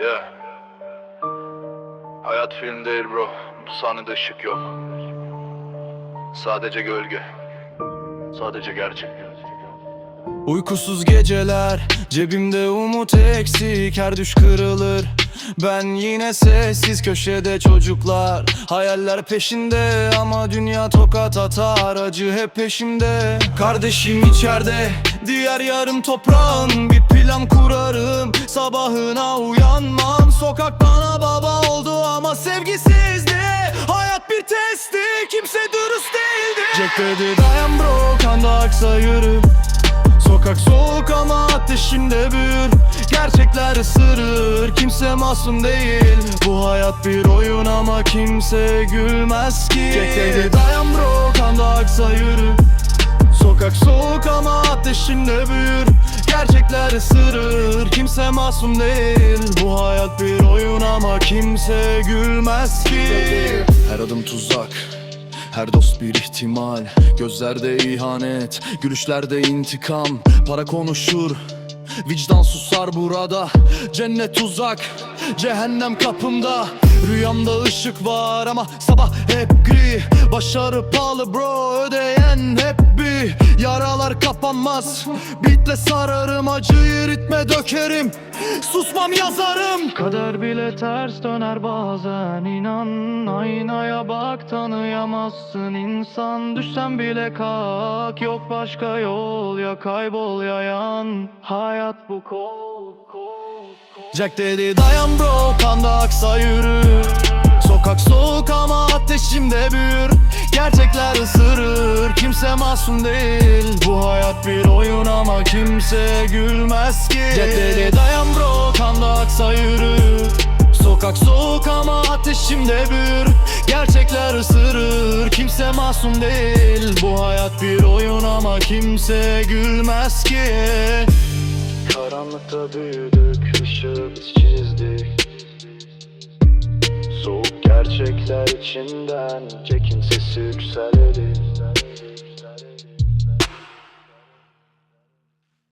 Yeah. Hayat film değil bro. Bu sahnede ışık yok. Sadece gölge. Sadece gerçek. Uykusuz geceler Cebimde umut eksik Her düş kırılır. Ben yine sessiz köşede çocuklar Hayaller peşinde Ama dünya tokat atar Acı hep peşimde. Kardeşim içeride Diğer yarım toprağın Bir plan kurarım. Sabahına uyanmam Sokak bana baba oldu ama sevgisizdi. Hayat bir testti Kimse dürüst değildi. Jack dedi dayan bro Kanda aksa yürü Sokak soğuk ama ateşinde büyür. Gerçekler ısırır Kimse masum değil. Bu hayat bir oyun ama kimse gülmez ki. Dedi dayan bro Kanda aksa yürü. Sokak soğuk ama ateşinde büyür. Gerçekler ısırır Kimse masum değil. Bu hayat bir oyun ama kimse gülmez ki. Her adım tuzak her dost bir ihtimal. Gözlerde ihanet Gülüşlerde intikam. Para konuşur Vicdan susar burada. Cennet uzak Cehennem kapımda. Rüyamda ışık var ama sabah hep gri. Başarı pahalı bro ödeyen hep Yaralar kapanmaz. Bitle sararım acıyı ritme dökerim. Susmam yazarım. Kader bile ters döner bazen. İnan Aynaya bak tanıyamazsın. İnsan Düşsen bile kalk. Yok başka yol Ya kaybol ya yan. Hayat bu kol kol kol. Jack dedi dayan bro kanda aksa yürü. Sokak soğuk ama ateşimde büyür Gerçekler ısırır Kimse masum değil. Bu hayat bir oyun ama kimse gülmez ki. Dedi dayan bro kanda aksa yürü. Sokak soğuk ama ateşimde büyür Gerçekler ısırır Kimse masum değil. Bu hayat bir oyun ama kimse gülmez ki. Karanlıkta büyüdük, ışığı biz çizdik gerçekler içinden. Jack'in sesi yükseldi